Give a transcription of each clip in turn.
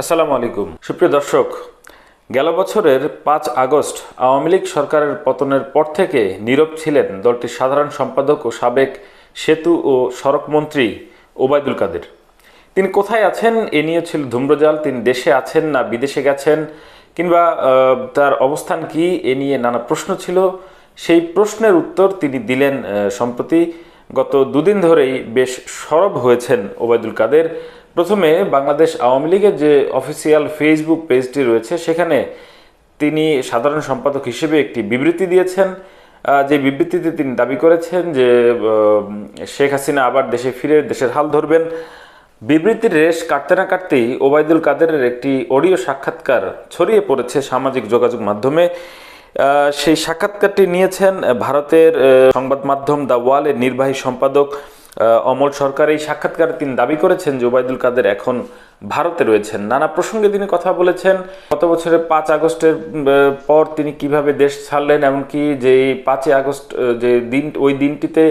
আসসালামু আলাইকুম। সুপ্রিয় দর্শক, গেল বছরের পাঁচ আগস্ট আওয়ামী লীগ সরকারের পতনের পর থেকে নীরব ছিলেন দলটির সাধারণ সম্পাদক ও সাবেক সেতু ও সড়ক মন্ত্রী ওবায়দুল কাদের। তিনি কোথায় আছেন, এ নিয়ে ছিল ধূম্রজাল, তিনি দেশে আছেন না বিদেশে গেছেন, কিংবা তার অবস্থান কি, এ নিয়ে নানা প্রশ্ন ছিল। সেই প্রশ্নের উত্তর তিনি দিলেন সম্প্রতি গত দুদিন ধরেই বেশ সরব হয়েছেন ওবায়দুল কাদের। প্রথমে বাংলাদেশ আওয়ামী লীগের যে অফিসিয়াল ফেসবুক পেজটি রয়েছে, সেখানে তিনি সাধারণ সম্পাদক হিসেবে একটি বিবৃতি দিয়েছেন। যে বিবৃতিতে তিনি দাবি করেছেন যে শেখ হাসিনা আবার দেশে ফিরে দেশের হাল ধরবেন। বিবৃতির রেশ কাটতে না কাটতেই ওবায়দুল কাদেরের একটি অডিও সাক্ষাৎকার ছড়িয়ে পড়েছে সামাজিক যোগাযোগ মাধ্যমে। সেই সাক্ষাৎকারটি নিয়েছেন ভারতের সংবাদ মাধ্যম দ্য ওয়ালের নির্বাহী সম্পাদক অমল সরকার। এই সাক্ষাৎকারে তিনি দাবি করেছেন যে ওবায়দুল কাদের এখন ভারতে রয়েছেন। নানা প্রসঙ্গে তিনি কথা বলেছেন, গত বছরের পাঁচ আগস্টের পর তিনি কীভাবে দেশ ছাড়লেন, এমনকি যে পাঁচই আগস্ট যে দিন, ওই দিনটিতে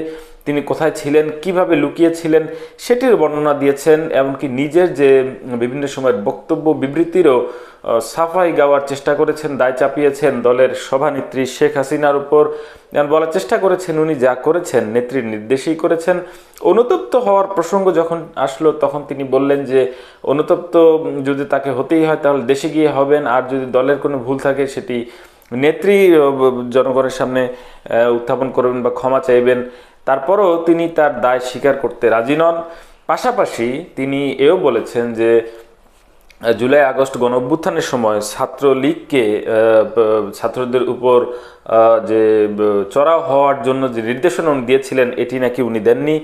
তিনি কোথায় ছিলেন, কীভাবে লুকিয়েছিলেন, সেটির বর্ণনা দিয়েছেন, এমনকি নিজের যে বিভিন্ন সময়ের বক্তব্য বিবৃতিরও সাফাই গাওয়ার চেষ্টা করেছেন, দায় চাপিয়েছেন দলের সভানেত্রী শেখ হাসিনার উপর। বলার চেষ্টা করেছেন উনি, যা করেছেন, নেত্রীর নির্দেশেই করেছেন। অনুতপ্ত হওয়ার প্রসঙ্গ যখন আসলো, তখন তিনি বললেন যে, অনুতপ্ত যদি তাকে হতেই হয়, তাহলে দেশে গিয়ে হবেন, আর যদি দলের কোনো ভুল থাকে, সেটি নেত্রী জনগণের সামনে উত্থাপন করবেন বা ক্ষমা চাইবেন। তারপরও তিনি তার দায় স্বীকার করতে রাজি নন। পাশাপাশি তিনি এও বলেছেন যে, জুলাই, আগস্ট গণ অভ্যুত্থানের সময় ছাত্রলীগকে ছাত্রদের উপর যে চড়াও হওয়ার জন্য যে নির্দেশনা উনি দিয়েছিলেন, এটি নাকি উনি দেননি।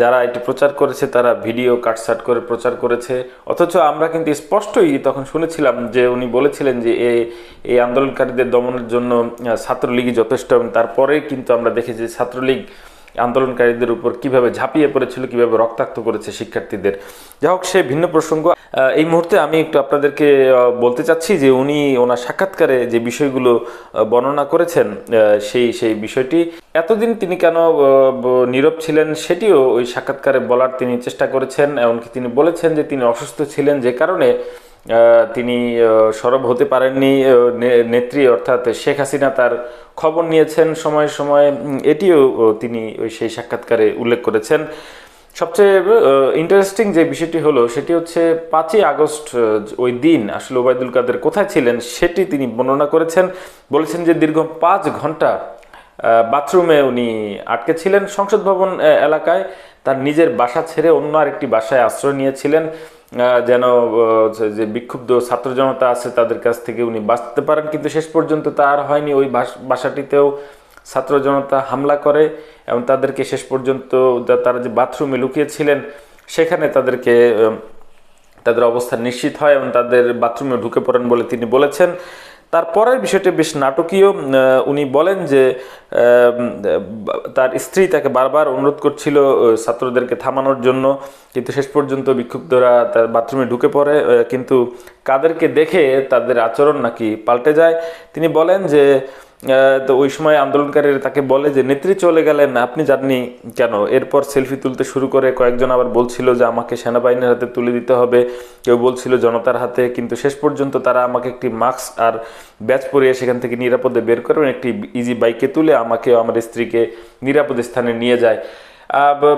যারা এটি প্রচার করেছে, তারা ভিডিও কাটসাট করে প্রচার করেছে। অথচ আমরা কিন্তু স্পষ্টই তখন শুনেছিলাম যে, উনি বলেছিলেন যে, এ এই আন্দোলনকারীদের দমনের জন্য ছাত্রলীগই যথেষ্ট এবং তারপরে কিন্তু আমরা দেখেছি ছাত্রলীগ আন্দোলনকারীদের উপর কীভাবে ঝাঁপিয়ে পড়েছিল, কীভাবে রক্তাক্ত করেছে শিক্ষার্থীদের। যাই হোক, সে ভিন্ন প্রসঙ্গ। এই মুহূর্তে আমি একটু আপনাদেরকে বলতে চাচ্ছি যে উনি ওনার সাক্ষাৎকারে যে বিষয়গুলো বর্ণনা করেছেন সেই সেই বিষয়টি, এতদিন তিনি কেন নীরব ছিলেন সেটিও ওই সাক্ষাৎকারে বলার তিনি চেষ্টা করেছেন, এমনকি তিনি বলেছেন যে তিনি অসুস্থ ছিলেন যে কারণে। তিনি সরব হতে পারেননি নেত্রী অর্থাৎ শেখ হাসিনা তার খবর নিয়েছেন সময়ে সময়ে। এটিও তিনি ওই সেই সাক্ষাৎকারে উল্লেখ করেছেন। সবচেয়ে ইন্টারেস্টিং যে বিষয়টি হলো, সেটি হচ্ছে পাঁচই আগস্ট ওই দিন আসলে ওবায়দুল কাদের কোথায় ছিলেন সেটি তিনি বর্ণনা করেছেন। বলেছেন যে দীর্ঘ পাঁচ ঘণ্টা বাথরুমে উনি আটকে ছিলেন। সংসদ ভবন এলাকায় তার নিজের বাসা ছেড়ে অন্য আরেকটি বাসায় আশ্রয় নিয়েছিলেন। যেন যে বিক্ষুব্ধ ছাত্র জনতা আছে তাদের কাছ থেকে উনি বাঁচতে পারেন। কিন্তু শেষ পর্যন্ত তার হয়নি। ওই বাস- বাসাটিতেও ছাত্র জনতা হামলা করে এবং তাদেরকে শেষ পর্যন্ত তারা যে বাথরুমে লুকিয়েছিলেন, সেখানে তাদেরকে তাদের অবস্থা নিশ্চিত হয় এবং তাদের বাথরুমে ঢুকে পড়েন বলে তিনি বলেছেন। তারপরের বিষয়টি বেশ নাটকীয় উনি বলেন যে তার স্ত্রী তাকে বারবার অনুরোধ করছিল ছাত্রদেরকে থামানোর জন্য। কিন্তু শেষ পর্যন্ত বিক্ষুব্ধরা তার বাথরুমে ঢুকে পড়ে কিন্তু কাদেরকে দেখে তাদের আচরণ নাকি পাল্টে যায়। তিনি বলেন যে তো ওই সময় আন্দোলনকারীরা তাকে বলে যে, নেত্রী চলে গেলেন, আপনি জাননি কেন? এরপর সেলফি তুলতে শুরু করে কয়েকজন আবার বলছিল যে, আমাকে সেনাবাহিনীর হাতে তুলে দিতে হবে। কেউ বলছিল জনতার হাতে, কিন্তু শেষ পর্যন্ত তারা আমাকে একটি মাস্ক আর ব্যাচ পরিয়ে সেখান থেকে নিরাপদে বের করেন একটি ইজি বাইকে তুলে আমাকে আমার স্ত্রীকে নিরাপদ স্থানে নিয়ে যায়।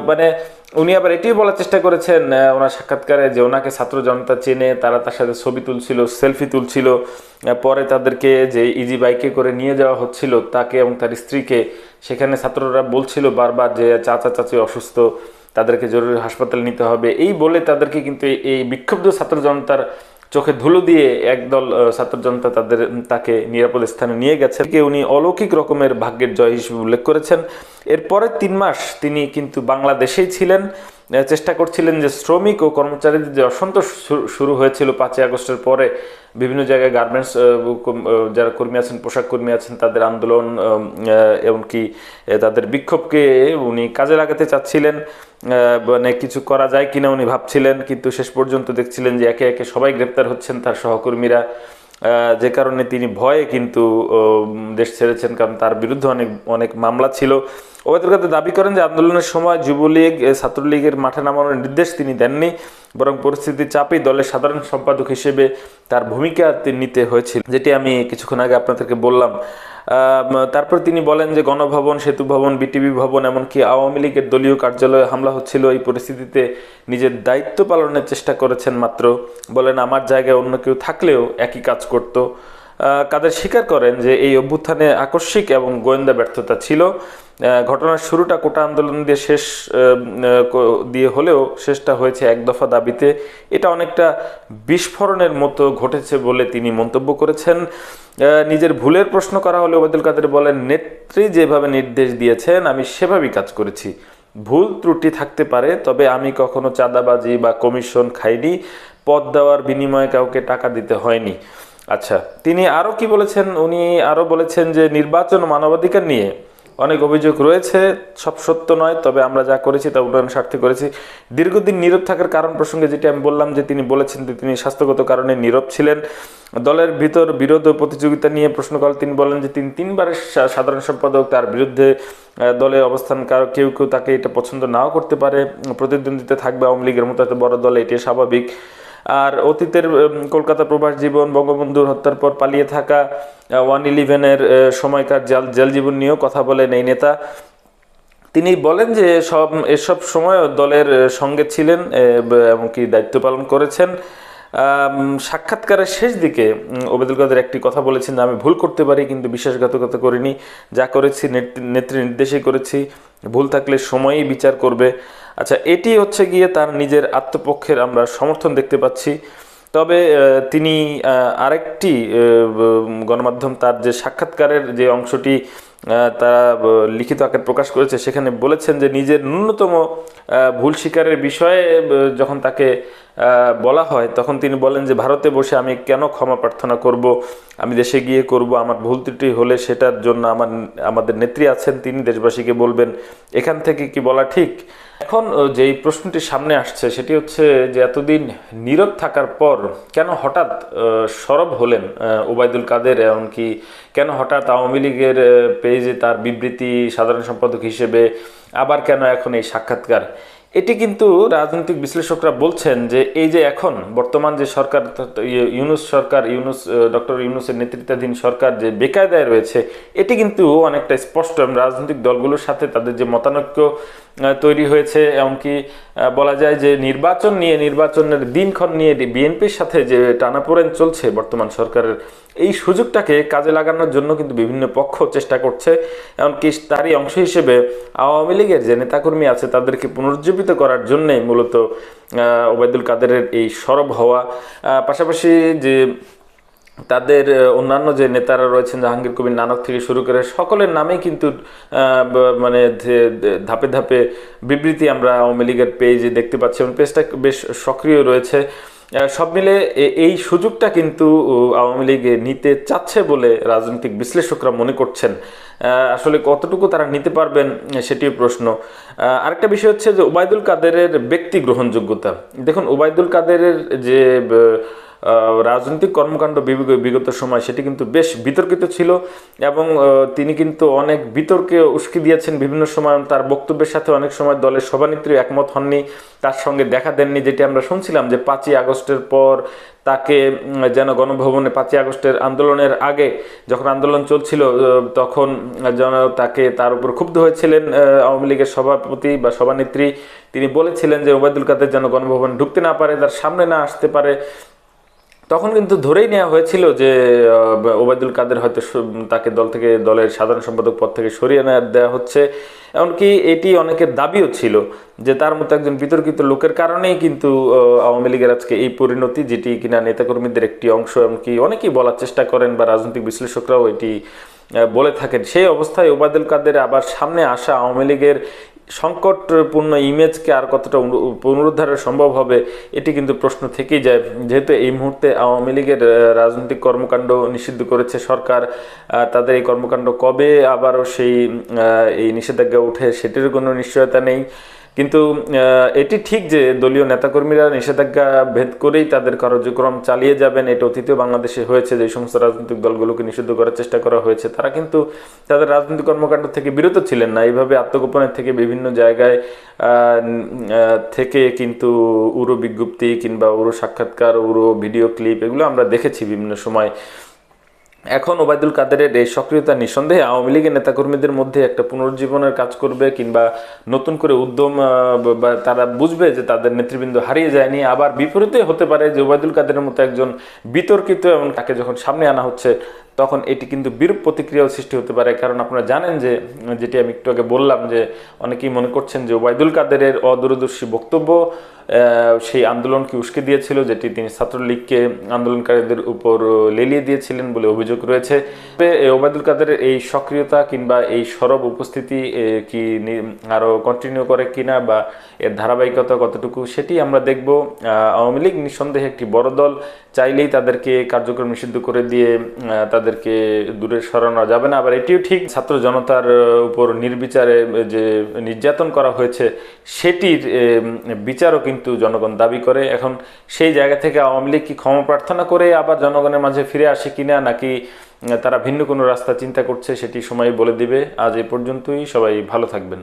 মানে উনি আবার এটিও বলার চেষ্টা করেছেন ওনার সাক্ষাৎকারে যে ওনাকে ছাত্র জনতা চেনে, তারা তার সাথে ছবি তুলছিল, সেলফি তুলছিল পরে তাদেরকে যে ইজি বাইকে করে নিয়ে যাওয়া হচ্ছিল, তাকে এবং তার স্ত্রীকে, সেখানে ছাত্ররা বলছিল বারবার যে চাচা, চাচি অসুস্থ, তাদেরকে জরুরি হাসপাতালে নিতে হবে। এই বলে তাদেরকে কিন্তু এই বিক্ষুব্ধ ছাত্র জনতার চোখে ধুলো দিয়ে একদল ছাত্র জনতা তাদের তাকে নিরাপদ স্থানে নিয়ে গেছে উনি অলৌকিক রকমের ভাগ্যের জয় হিসেবে উল্লেখ করেছেন। এরপরে তিন মাস তিনি কিন্তু বাংলাদেশেই ছিলেন। চেষ্টা করছিলেন যে শ্রমিক ও কর্মচারীদের যে অসন্তোষ শুরু হয়েছিল পাঁচই আগস্টের পরে, বিভিন্ন জায়গায় গার্মেন্টস যারা কর্মী আছেন, পোশাক কর্মী আছেন, তাদের আন্দোলন এমনকি তাদের বিক্ষোভকে উনি কাজে লাগাতে চাচ্ছিলেন। মানে কিছু করা যায় কিনা উনি ভাবছিলেন, কিন্তু শেষ পর্যন্ত দেখছিলেন যে একে একে সবাই গ্রেপ্তার হচ্ছেন তার সহকর্মীরা। যে কারণে তিনি ভয়ে কিন্তু দেশ ছেড়েছেন, কারণ তার বিরুদ্ধে অনেক অনেক মামলা ছিল। ওবায়দুল দাবি করেন যে আন্দোলনের সময় যুবলীগ ছাত্রলীগের মাঠে নামানোর নির্দেশ তিনি দেননি, বরং পরিস্থিতির চাপেই দলের সাধারণ সম্পাদক হিসেবে তার ভূমিকা নিতে হয়েছিল, যেটি আমি কিছুক্ষণ আগে আপনাদেরকে বললাম। তারপর তিনি বলেন যে গণভবন, সেতু ভবন, বিটিভি ভবন, এমনকি আওয়ামী লীগের দলীয় কার্যালয়ে হামলা হচ্ছিল, এই পরিস্থিতিতে নিজের দায়িত্ব পালনের চেষ্টা করেছেন মাত্র। বলেন, আমার জায়গায় অন্য কেউ থাকলেও একই কাজ করত। কাদের স্বীকার করেন যে এই অভ্যুত্থানে আকস্মিক এবং গোয়েন্দা ব্যর্থতা ছিল। ঘটনার শুরুটা কোটা আন্দোলন দিয়ে শেষ দিয়ে হলেও শেষটা হয়েছে এক দফা দাবিতে। এটা অনেকটা বিস্ফোরণের মতো ঘটেছে বলে তিনি মন্তব্য করেছেন। নিজের ভুলের প্রশ্ন করা হলে ওবায়দুল কাদের বলেন, নেত্রী যেভাবে নির্দেশ দিয়েছেন, আমি সেভাবেই কাজ করেছি। ভুল ত্রুটি থাকতে পারে, তবে আমি কখনো চাঁদাবাজি বা কমিশন খাইনি। পদ দেওয়ার বিনিময়ে কাউকে টাকা দিতে হয়নি। আচ্ছা তিনি আরও কি বলেছেন? উনি আরও বলেছেন যে নির্বাচন মানবাধিকার নিয়ে অনেক অভিযোগ রয়েছে, সব সত্য নয়, তবে আমরা যা করেছি তা উন্নয়ন স্বার্থে করেছি। দীর্ঘদিন নীরব থাকার কারণ প্রসঙ্গে যেটি আমি বললাম যে তিনি বলেছেন যে তিনি স্বাস্থ্যগত কারণে নীরব ছিলেন। দলের ভিতর বিরোধ প্রতিযোগিতা নিয়ে প্রশ্ন করে তিনি বলেন যে তিনি তিনবারের সাধারণ সম্পাদক, তার বিরুদ্ধে দলে অবস্থান কারও, কেউ কেউ তাকে এটা পছন্দ নাও করতে পারে। প্রতিদ্বন্দ্বিতা থাকবে আওয়ামী লীগের মতো, এত বড় দলে এটি স্বাভাবিক। আর অতীতের কলকাতা প্রবাস জীবন, বঙ্গবন্ধুর হত্যার পর পালিয়ে থাকা ওয়ান ইলেভেনের সময়কার জেল জেল জীবন নিয়েও কথা বলেন এই নেতা। তিনি বলেন যে সব, এসব সময় দলের সঙ্গে ছিলেন এমনকি দায়িত্ব পালন করেছেন। সাক্ষাৎকারের শেষ দিকে ওবেদুল কাদের একটি কথা বলেছেন যে, আমি ভুল করতে পারি, কিন্তু বিশ্বাসঘাতকতা করিনি। যা করেছি নেত্রী নির্দেশে করেছি। ভুল থাকলে সময়ই বিচার করবে। আচ্ছা এটি হচ্ছে গিয়ে তার নিজের আত্মপক্ষের আমরা সমর্থন দেখতে পাচ্ছি। তবে তিনি আরেকটি গণমাধ্যম তার যে সাক্ষাৎকারের যে অংশটি তারা লিখিত আকার প্রকাশ করেছে, সেখানে বলেছেন যে নিজের ন্যূনতম ভুল স্বীকারের বিষয়ে যখন তাকে বলা হয়, তখন তিনি বলেন যে, ভারতে বসে আমি কেন ক্ষমা প্রার্থনা করব? আমি দেশে গিয়ে করব, আমার ভুল ত্রুটি হলে সেটার জন্য আমার, আমাদের নেত্রী আছেন, তিনি দেশবাসীকে বলবেন। এখান থেকে কি বলা ঠিক? এখন যেই প্রশ্নটি সামনে আসছে, সেটি হচ্ছে যে, এতদিন নীরব থাকার পর কেন হঠাৎ সরব হলেন ওবায়দুল কাদের? এমনকি কেন হঠাৎ আওয়ামী লীগের পেজে তার বিবৃতি সাধারণ সম্পাদক হিসেবে আবার কেন এখন এই সাক্ষাৎকার? এটি কিন্তু রাজনৈতিক বিশ্লেষকরা বলছেন যে এই যে এখন বর্তমান যে সরকার ইউনুস সরকার, ইউনুস ডক্টর ইউনুসের নেতৃত্বাধীন সরকার যে বেকায়দায় রয়েছে, এটি কিন্তু অনেকটা স্পষ্ট রাজনৈতিক দলগুলোর সাথে তাদের যে মতানৈক্য তৈরি হয়েছে, এমনকি বলা যায় যে নির্বাচন নিয়ে, নির্বাচনের দিনক্ষণ নিয়ে বিএনপির সাথে যে টানাপোড়েন চলছে বর্তমান সরকারের, এই সুযোগটাকে কাজে লাগানোর জন্য কিন্তু বিভিন্ন পক্ষ চেষ্টা করছে, এমনকি তারই অংশ হিসেবে আওয়ামী লীগের যে নেতাকর্মী আছে তাদেরকে পুনরুজ্জীবিত করার জন্যে মূলত ওবায়দুল কাদেরের এই সরব হওয়া। পাশাপাশি যে তাদের অন্যান্য যে নেতারা রয়েছেন, জাহাঙ্গীর কবির নানক থেকে শুরু করে সকলের নামেই কিন্তু মানে ধাপে ধাপে বিবৃতি আমরা আওয়ামী লীগের পেজে দেখতে পাচ্ছি এবং পেজটা বেশ সক্রিয় রয়েছে। সব মিলে এই সুযোগটা কিন্তু আওয়ামী লীগ নিতে চাচ্ছে বলে রাজনৈতিক বিশ্লেষকরা মনে করছেন। আসলে কতটুকু তারা নিতে পারবেন, সেটিও প্রশ্ন। আরেকটা বিষয় হচ্ছে যে ওবায়দুল কাদেরের ব্যক্তি গ্রহণযোগ্যতা। দেখুন ওবায়দুল কাদেরের যে রাজনৈতিক কর্মকাণ্ড বিগত সময় সেটি কিন্তু বেশ বিতর্কিত ছিল এবং তিনি কিন্তু অনেক বিতর্কে উস্কি দিয়েছেন বিভিন্ন সময় তার বক্তব্যের সাথে অনেক সময় দলের সভানেত্রী একমত হননি। তার সঙ্গে দেখা দেননি, যেটি আমরা শুনছিলাম যে পাঁচই আগস্টের পর তাকে যেন গণভবনে পাঁচই আগস্টের আন্দোলনের আগে যখন আন্দোলন চলছিল তখন যেন তাকে তার উপর ক্ষুব্ধ হয়েছিলেন আওয়ামী লীগের সভাপতি বা সভানেত্রী। তিনি বলেছিলেন যে, ওবায়দুল কাদের যেন গণভবন ঢুকতে না পারে, তার সামনে না আসতে পারে। তখন কিন্তু ধরেই নেওয়া হয়েছিল যে ওবায়দুল কাদের হয়তো তাকে দল থেকে, দলের সাধারণ সম্পাদক পদ থেকে সরিয়ে নেওয়া দেওয়া হচ্ছে। এমনকি এটি অনেকের দাবিও ছিল যে, তার মতো একজন বিতর্কিত লোকের কারণেই কিন্তু আওয়ামী লীগের আজকে এই পরিণতি, যেটি কিনা নেতাকর্মীদের একটি অংশ, এমনকি অনেকেই বলার চেষ্টা করেন বা রাজনৈতিক বিশ্লেষকরাও এটি বলে থাকেন। সেই অবস্থায় ওবায়দুল কাদের আবার সামনে আসা আওয়ামী লীগের সংকটপূর্ণ ইমেজকে আর কতটা পুনরুদ্ধারের সম্ভব হবে, এটি কিন্তু প্রশ্ন থেকেই যায়। যেহেতু এই মুহূর্তে আওয়ামী লীগের রাজনৈতিক কর্মকাণ্ড নিষিদ্ধ করেছে সরকার তাদের এই কর্মকাণ্ড কবে আবারও সেই এই নিষেধাজ্ঞা উঠে সেটির কোনো নিশ্চয়তা নেই। কিন্তু এটি ঠিক যে দলীয় নেতাকর্মীরা নিষেধাজ্ঞা ভেদ করেই তাদের কার্যক্রম চালিয়ে যাবেন, এটা অতীতেও বাংলাদেশে হয়েছে, যে সমস্ত রাজনৈতিক দলগুলোকে নিষিদ্ধ করার চেষ্টা করা হয়েছে, তারা কিন্তু তাদের রাজনৈতিক কর্মকাণ্ড থেকে বিরত ছিলেন না। এইভাবে আত্মগোপনের থেকে বিভিন্ন জায়গায় থেকে কিন্তু উড়ো বিজ্ঞপ্তি কিংবা উড়ো সাক্ষাৎকার উড়ো ভিডিও ক্লিপ এগুলো আমরা দেখেছি বিভিন্ন সময়। এখন ওবায়দুল কাদেরের এই সক্রিয়তা নিঃসন্দেহে আওয়ামী লীগের নেতাকর্মীদের মধ্যে একটা পুনর্জীবনের কাজ করবে কিংবা নতুন করে উদ্যম তারা বুঝবে যে তাদের নেতৃবৃন্দ হারিয়ে যায়নি। আবার বিপরীতে হতে পারে যে ওবায়দুল কাদেরের মতো একজন বিতর্কিত এবং তাকে যখন সামনে আনা হচ্ছে তখন এটি কিন্তু বিরূপ প্রতিক্রিয়াও সৃষ্টি হতে পারে। কারণ আপনারা জানেন যে যেটি আমি একটু আগে বললাম যে অনেকেই মনে করছেন যে ওবায়দুল কাদেরের অদূরদর্শী বক্তব্য সেই আন্দোলনকে উস্কে দিয়েছিল যেটি তিনি ছাত্রলীগকে আন্দোলনকারীদের উপর লেলিয়ে দিয়েছিলেন বলে অভিযোগ রয়েছে। ওবায়দুল কাদেরের এই সক্রিয়তা কিংবা এই সরব উপস্থিতি কি নি- আরও কন্টিনিউ করে কিনা বা এর ধারাবাহিকতা কতটুকু সেটি আমরা দেখব। আওয়ামী লীগ নিঃসন্দেহে একটি বড় দল চাইলেই তাদেরকে কার্যক্রম নিষিদ্ধ করে দিয়ে আহ, তাদেরকে দূরে সরানো যাবে না। আবার এটিও ঠিক, ছাত্র জনতার উপর নির্বিচারে যে নির্যাতন করা হয়েছে, সেটির বিচারও কিন্তু জনগণ দাবি করে। এখন সেই জায়গা থেকে আওয়ামী লীগ কি ক্ষমা প্রার্থনা করে আবার জনগণের মাঝে ফিরে আসে কিনা, নাকি তারা ভিন্ন কোনো রাস্তা চিন্তা করছে, সেটি সময় বলে দিবে। আজ এই পর্যন্তই, সবাই ভালো থাকবেন।